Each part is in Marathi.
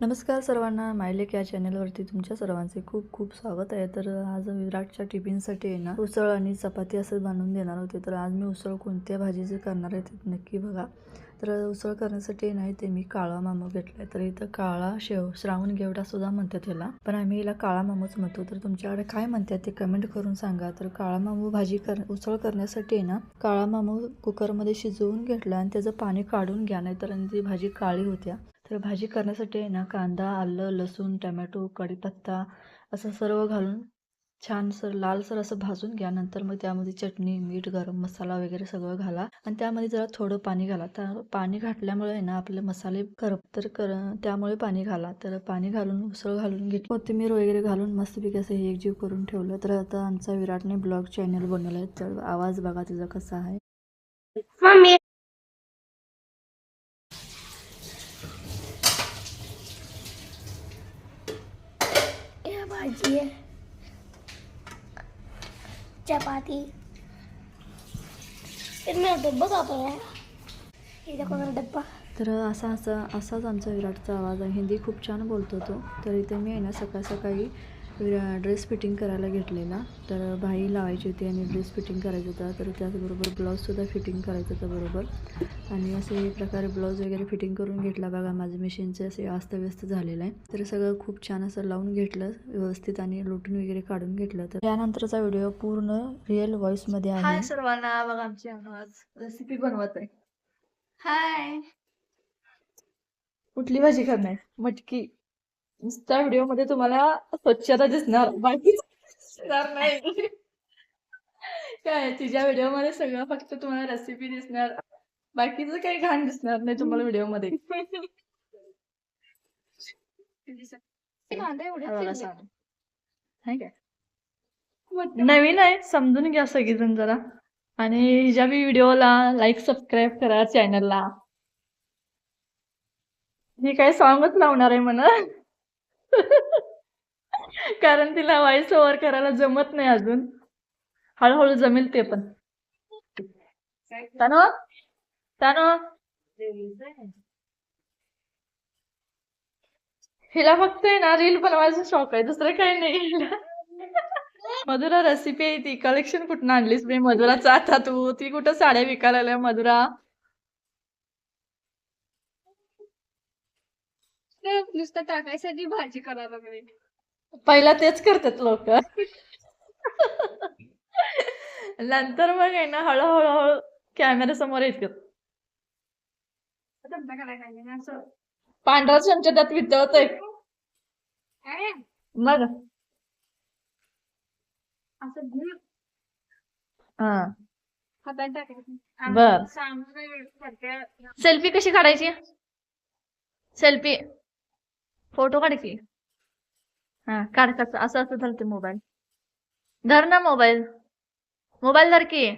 नमस्कार सर्वांना मायलेक या चॅनलवरती तुमच्या सर्वांचे खूप खूप स्वागत आहे. तर आज विराटच्या टिफिनसाठी आहे ना उसळ आणि चपाती असं बांधून देणार होते. तर आज मी उसळ कोणत्या भाजीचे करणार आहे ते नक्की बघा. तर उसळ करण्यासाठी नाही ते मी काळा मामू आहे तर इथं काळा शेव श्रावण घेवडा सुद्धा म्हणतात याला. पण आम्ही याला काळा मामूच म्हणतो. तर तुमच्याकडे काय म्हणतात ते कमेंट करून सांगा. तर काळा मामू भाजी कर उसळ करण्यासाठी आहे ना काळा मामू कुकरमध्ये शिजवून घेतला आणि त्याचं पाणी काढून घ्या. नाही तर ती भाजी काळी होत्या. तर भाजी करण्यासाठी आहे ना कांदा आलं लसूण टमॅटो कढीपत्ता असं सर्व घालून छान सर लालसर असं भाजून घ्या. नंतर मग त्यामध्ये चटणी मीठ गरम मसाला वगैरे सगळं घाला. आणि त्यामध्ये जरा थोडं पाणी घाला. तर पाणी घातल्यामुळे आहे ना आपले मसाले करप तर कर त्यामुळे पाणी घाला. तर पाणी घालून उसळ घालून घेतली कोथिंबीर वगैरे घालून मस्तपैकी असं हे एकजीव करून ठेवलं. तर आता आमचा विराटने ब्लॉग चॅनल बनवलं आहे तर आवाज बघा तिचा कसा आहे मम्मी या भाजी आहे. चपाती. इतना डब्बा का आहे इथे डब्बा. तर असा असा असाच आमचा विराटचा आवाज आहे. हिंदी खूप छान बोलतो तो. तर इथे मी आहे ना सकाळ सकाळी ड्रेस फिटिंग करायला घेतलेला. तर बाई लावायची होती आणि ड्रेस फिटिंग करायचा होता. तर त्याचबरोबर ब्लाऊजसुद्धा फिटिंग करायचं होतं बरोबर. आणि असे प्रकारे ब्लाऊज वगैरे फिटिंग करून घेतला बघा. माझं मशीनचे असे अस्तव्यस्त झालेलं आहे. तर सगळं खूप छान असं लावून घेतलं व्यवस्थित आणि लुटून वगैरे काढून घेतलं. तर त्यानंतरचा व्हिडिओ पूर्ण रिअल व्हॉइसमध्ये आहे. सर्वांना बघा आमची आज रेसिपी बनवत आहे हाय. कुठली भाजी करणार? मटकी. नुसत्या व्हिडिओमध्ये तुम्हाला स्वच्छता दिसणार. बाकी दिसणार नाही. काय तिच्या व्हिडिओमध्ये सगळं फक्त तुम्हाला रेसिपी दिसणार. बाकीचं काही घाण दिसणार नाही तुम्हाला व्हिडिओमध्ये नवीन आहे समजून घ्या सगळीजण जरा. आणि हिच्या बी व्हिडिओला लाईक सबस्क्राईब करा चॅनलला ही काय सॉंगच लावणार आहे म्हणा. कारण तिला व्हॉइस ओव्हर करायला जमत नाही अजून. हळूहळू जमेल ते पण. तानो तानो. हिला फक्त आहे ना रील बनवायचा शौक आहे दुसरं काही नाही हिला. मधुरा रेसिपी आहे ती. कलेक्शन कुठून आणलीस मी मधुराचा आता तू. ती कुठं साड्या विकायला मधुरा? नुसतं टाकायसाठी भाजी करायला लागली. पहिला तेच करतात लोक. नंतर मग आहे ना हळूहळू हळू कॅमेरा समोर येतात. पांढरा चमचा त्यात वितळतोय. मग? असं हा. हातात टाकायचं. बर. सामने सेल्फी कशी काढायची? सेल्फी. फोटो काढ की. हा काढ कसं असं असं धरते मोबाईल. धर ना मोबाईल. मोबाईल धर की.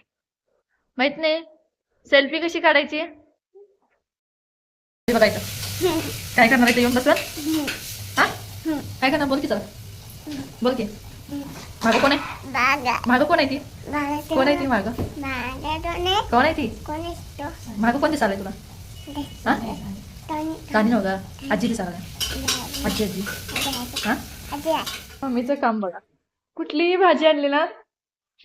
माहीत नाही. सेल्फी कशी काढायची? बघायचं काय करणार आहे ते येऊन बसलं? हा? काय करणार? बोल की चला. बोल की. मागं कोण आहे? मागं. कोण आहे ती? कोण आहे ती मागं? कोण आहे? ती? तो? मागं कोण दिसायला तुला? हा? दोने गाणी नव्ह का आजी आजी हा? मम्मीचं काम बघा. कुठलीही भाजी आणली ना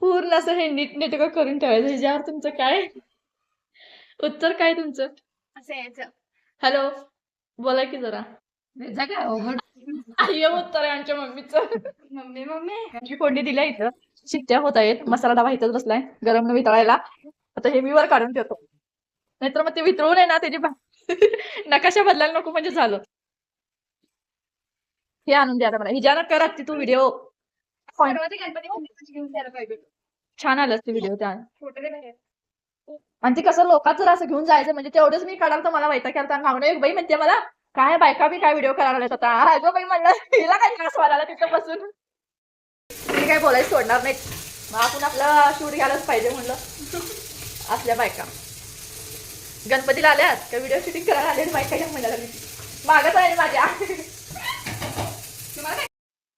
पूर्ण असं हे नीट नेटकं करून ठेवायचं. ह्याच्यावर तुमचं काय? उत्तर काय तुमचं? असं यायचं. हॅलो बोला की जरा. हे उत्तर आहे आमच्या मम्मीचं. Mummy mummy. जी फोडणी दिल्या इथं. शिट्ट्या होत आहेत. मसाला डबा इथंच बसलाय. गरम न वितळायला. आता हे मी वर काढून ठेवतो. नाहीतर मग ते वितळून आहे ना त्याची भा- नकाशा बदलायला नको म्हणजे झालं. हे आणून द्या आता मला. करत ती तू व्हिडिओ छान आलं ते व्हिडिओ त्या. आणि ते कसं लोकांचं जर असं घेऊन जायचं म्हणजे तेवढंच मी काढाल तर मला वैता केला मागणं एक बाई म्हणते मला काय बायका बी काय व्हिडिओ करायला आता? अगं बाई म्हणलं हिला काय त्रास लागला तिथं बसून मी काय बोलायचं सोडणार नाही मग आपण आपलं शूट घ्यायलाच पाहिजे म्हणलं. असल्या बायका. गणपतीला आल्यात का? व्हिडिओ शूटिंग करायला आले बायका लागली. मागच आहे माझ्या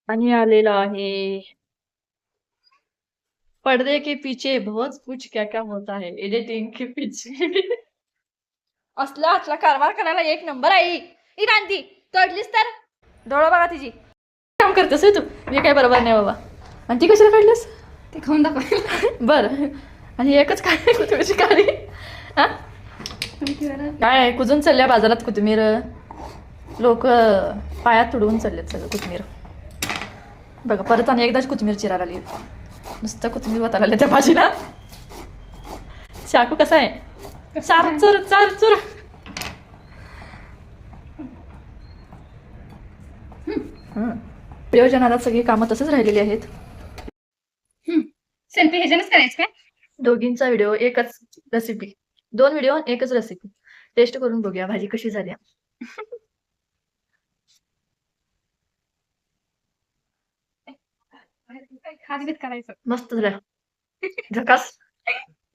आणि आलेलं आहे. पर्दे के पीछे बहुत कुछ क्या क्या होता है. एडिटिंग के पीछे. असला असला कारभार करायला एक नंबर आहे. ही रांधी तोडलीस तर? डोळा बघा तिची. काम करतेस तू? मी काय बरोबर नाही बाबा. आणि ती कशाला काढलीस? ते खाऊन दाखव बरं. आणि एकच काय कोथिंबीरची काढी हा? काय कुजून चालल्या बाजारात कोथिंबीर लोक पायात तुडवून चाललेत सगळं कोथिंबीर बघा परत आणि एकदाच कोथिंबीर चिरायला आली नुसतं कोथिंबीर वाटायला आल्या त्या भाजीला. चाकू कसा आहे? चार चुर चार चुर. प्रयोजनाला सगळी कामं तसंच राहिलेली आहेत. सेल्फी ह्याच्यानंच करायचं काय? दोघींचा व्हिडिओ एकच रेसिपी दोन व्हिडिओ एकच रेसिपी टेस्ट करून बघूया भाजी कशी झाली. खासबीत करायचं. मस्त झालं. झकास.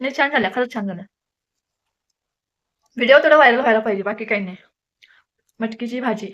नाही छान झालं. खरंच छान झालं. व्हिडिओ थोडा व्हायरल व्हायला पाहिजे बाकी काही नाही. मटकीची भाजी.